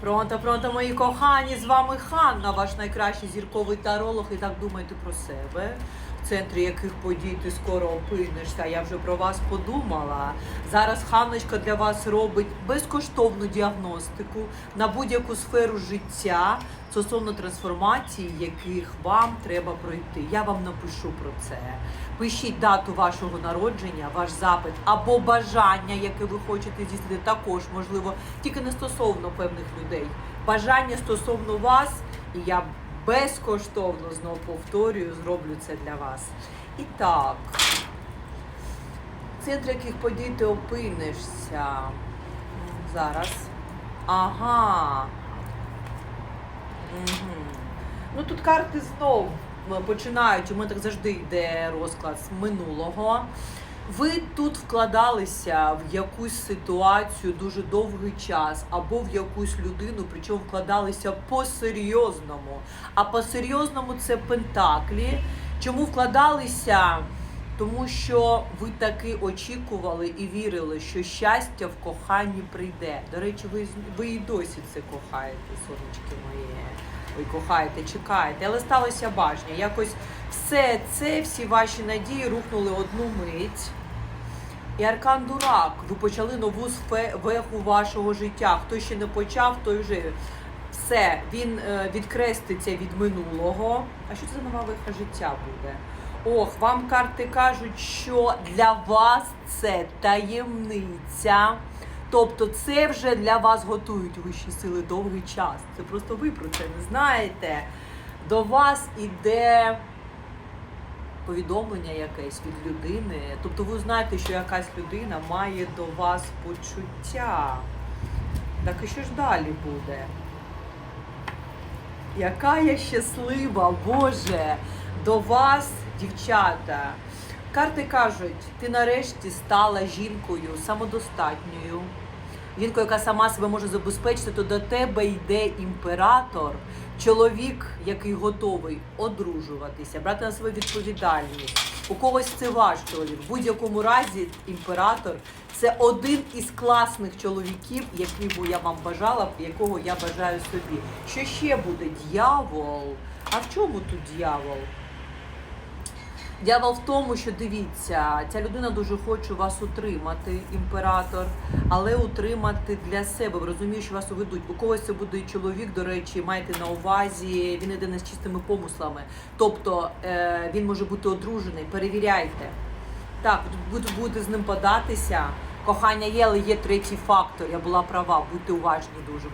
Пронто, пронто, мої кохані, з вами Ханна, ваш найкращий зірковий таролог. І так думайте про себе, в центрі яких подій ти скоро опинишся. Я вже про вас подумала. Зараз Ханночка для вас робить безкоштовну діагностику на будь-яку сферу життя стосовно трансформації, яких вам треба пройти. Я вам напишу про це. Пишіть дату вашого народження, ваш запит або бажання, яке ви хочете здійснити, також можливо, тільки не стосовно певних людей. Бажання стосовно вас, і я безкоштовно знову повторюю, зроблю це для вас. І так, в центрі яких подій ти опинишся зараз. Ага. Угу. Ну тут карти знов починають. У мене так завжди йде розклад з минулого. Ви тут вкладалися в якусь ситуацію дуже довгий час, або в якусь людину, причому вкладалися по-серйозному. А по-серйозному це пентаклі. Чому вкладалися? Тому що ви таки очікували і вірили, що щастя в коханні прийде. До речі, ви, ви і досі це кохаєте, сонечки моє. Ви кохаєте, чекаєте, але сталося бажання. Якось все це, всі ваші надії рухнули одну мить. І Аркан Дурак, ви почали нову веху вашого життя. Хто ще не почав, той вже все. Він е, відкреститься від минулого. А що це за нова веха життя буде? Ох, вам карти кажуть, що для вас це таємниця. Тобто це вже для вас готують вищі сили довгий час. Це просто ви про це не знаєте. До вас іде повідомлення якесь від людини. Тобто ви знаєте, що якась людина має до вас почуття. Так і що ж далі буде? Яка я щаслива, Боже, до вас, дівчата. Карти кажуть, ти нарешті стала жінкою самодостатньою. Жінкою, яка сама себе може забезпечити, то до тебе йде імператор, чоловік, який готовий одружуватися, брати на себе відповідальність. У когось це ваш чоловік. В будь-якому разі імператор це один із класних чоловіків, який я вам бажала, якого я бажаю собі. Що ще буде? Д'явол. А в чому тут д'явол? Дьявол в тому, що дивіться, ця людина дуже хоче вас утримати, імператор, але утримати для себе. Ви розумієте, що вас уведуть. У когось це буде чоловік, до речі, майте на увазі, він іде не з чистими помислами. Тобто е, він може бути одружений. Перевіряйте. Так, тут будете з ним податися. Кохання є, але є третій фактор. Я була права, будьте уважні дуже.